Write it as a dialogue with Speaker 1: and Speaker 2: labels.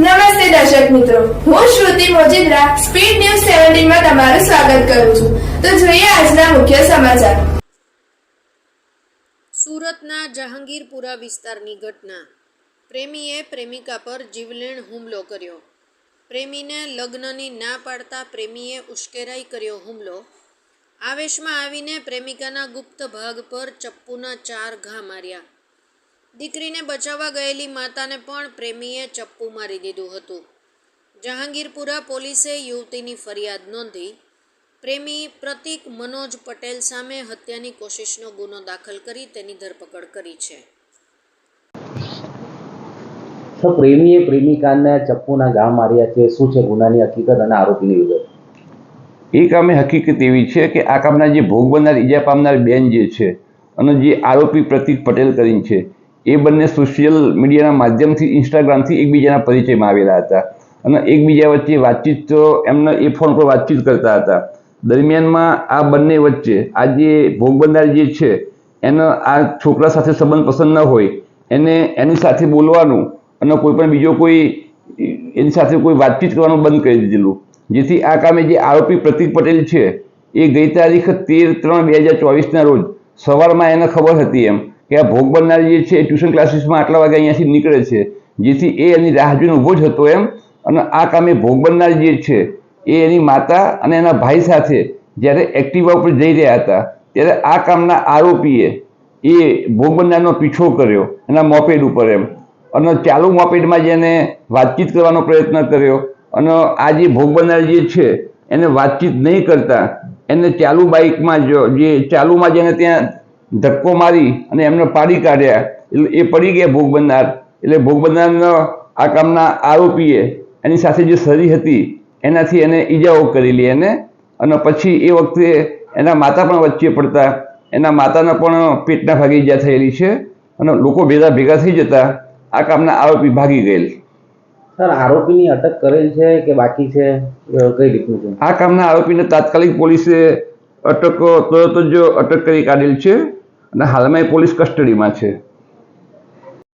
Speaker 1: નમસ્તે દર્શક મિત્રો. હું શ્રુતિ મોજીદ્રા, સ્પીડ ન્યૂઝ સેવન્ટીનમાં તમારું સ્વાગત કરું છું. તો જોઈએ આજના મુખ્ય સમાચાર.
Speaker 2: સુરતના જહાંગીરપુરા વિસ્તારની ઘટના. પ્રેમીએ પ્રેમિકા પર જીવલેણ હુમલો કર્યો. પ્રેમીને લગ્નની ના પાડતા પ્રેમીએ ઉશ્કેરાઈ કર્યો હુમલો. આવેશમાં આવીને પ્રેમિકાના ગુપ્ત ભાગ પર ચપ્પુના ચાર ઘા માર્યા. દીકરીને બચાવવા ગયેલી માતાને પણ પ્રેમીએ ચપ્પુ મારી દીધું હતું. જહાંગીરપુરા પોલીસે યુવતીની ફરિયાદ નોંધી પ્રેમી પ્રતિક મનોજ પટેલ સામે હત્યાની કોશિશનો ગુનો દાખલ કરી તેની ધરપકડ કરી છે.
Speaker 3: તો પ્રેમીએ પ્રેમિકાને ચપ્પુના ઘા માર્યા છે. શું છે ગુનાની હકીકત અને આરોપીની વિગત?
Speaker 4: એ કામે હકીકત એવી છે કે આ કામના જે ભોગ બનનાર ઈજા પામનાર બેન જે છે અને જે આરોપી પ્રતિક પટેલ કરીને છે એ બંને સોશિયલ મીડિયાના માધ્યમથી ઇન્સ્ટાગ્રામથી એકબીજાના પરિચયમાં આવેલા હતા. અને એકબીજા વચ્ચે વાતચીત તો એમને એ ફોન પર વાતચીત કરતા હતા. દરમિયાનમાં આ બંને વચ્ચે આ જે ભોગ બનનાર જે છે, એનો આ છોકરા સાથે સંબંધ પસંદ ન હોય, એને એની સાથે બોલવાનું અને કોઈ પણ બીજો કોઈ એની સાથે કોઈ વાતચીત કરવાનું બંધ કરી દીધેલું. જેથી આ કામે જે આરોપી પ્રતિક પટેલ છે, એ ગઈ તારીખ તેર ત્રણ બે હજાર ચોવીસના રોજ સવારમાં એને ખબર હતી એમ. કે આ ભોગ બનનાર જે છે એ ટ્યુશન ક્લાસીસમાં આટલા વાગે અહીંયાથી નીકળે છે. જેથી એ એની રાહ જોઈને ઊભો જ હતો એમ. અને આ કામે ભોગ બનનાર જે છે એ એની માતા અને એના ભાઈ સાથે જ્યારે એક્ટિવા ઉપર જઈ રહ્યા હતા, ત્યારે આ કામના આરોપીએ એ ભોગ બનનારનો પીછો કર્યો એના મોપેડ ઉપર એમ. અને ચાલુ મોપેડમાં જેને વાતચીત કરવાનો પ્રયત્ન કર્યો અને આ જે ભોગ બનનાર જે છે એને વાતચીત નહીં કરતા, એને ચાલુ બાઇકમાં જો, જે ચાલુમાં જેને ત્યાં ધક્કો મારી અને એમને પાડી કાઢ્યા. એટલે એ પડી ગયા ભોગ બનનાર એટલે ભોગ બનનારનો આ કામના આરોપીએ એની સાથે જે સરી હતી એનાથી એને ઈજાઓ કરેલી એને. અને પછી એ વખતે એના માતા પણ વચ્ચે પડતા. એના માતાના પણ પેટના ભાગે ઈજા થયેલી છે અને લોકો ભેગા ભેગા થઈ જતા આ કામના આરોપી ભાગી ગયેલ.
Speaker 3: સર આરોપીની અટક કરેલ છે કે બાકી છે? કઈ રીતનું છે?
Speaker 4: આ કામના આરોપીને તાત્કાલિક પોલીસે અટક તરત જ અટક કરી કાઢેલ છે. અને હાલમાં એ પોલીસ કસ્ટડીમાં છે.